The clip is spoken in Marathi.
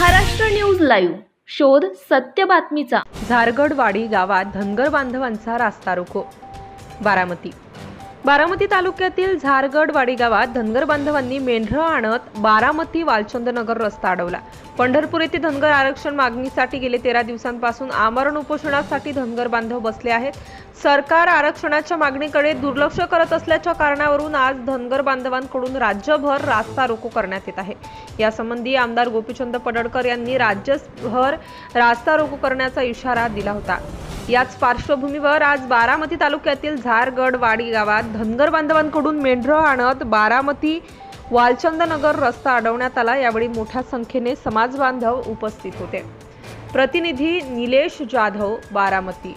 महाराष्ट्र न्यूज लाईव्ह शोध सत्य बातमीचा. झारगडवाडी गावात धनगर बांधवांचा रास्ता रोको. बारामती. बारामती तालुक्यातील झारगडवाडी गावात धनगर बांधवांनी मेंढरं आणत बारामती वालचंदनगर रस्ता अडवला. पंढरपूर येथे धनगर आरक्षण मागणीसाठी गेले तेरा दिवसांपासून आमरण उपोषणासाठी धनगर बांधव बसले आहेत. सरकार आरक्षणाच्या मागणीकडे दुर्लक्ष करत असल्याच्या कारणावरून आज धनगर बांधवांकडून राज्यभर रास्ता रोको करण्यात येत आहे. यासंबंधी आमदार गोपीचंद पडळकर यांनी राज्यभर रास्ता रोको करण्याचा इशारा दिला होता. याच पार्श्वभूमीवर आज बारामती तालुक्यातील झारगडवाडी गावात धनगर बांधवांकडून मेंढरं आणत बारामती वालचंदनगर रस्ता अडवण्यात आला. यावेळी मोठ्या संख्येने समाज बांधव उपस्थित होते. प्रतिनिधी निलेश जाधव बारामती.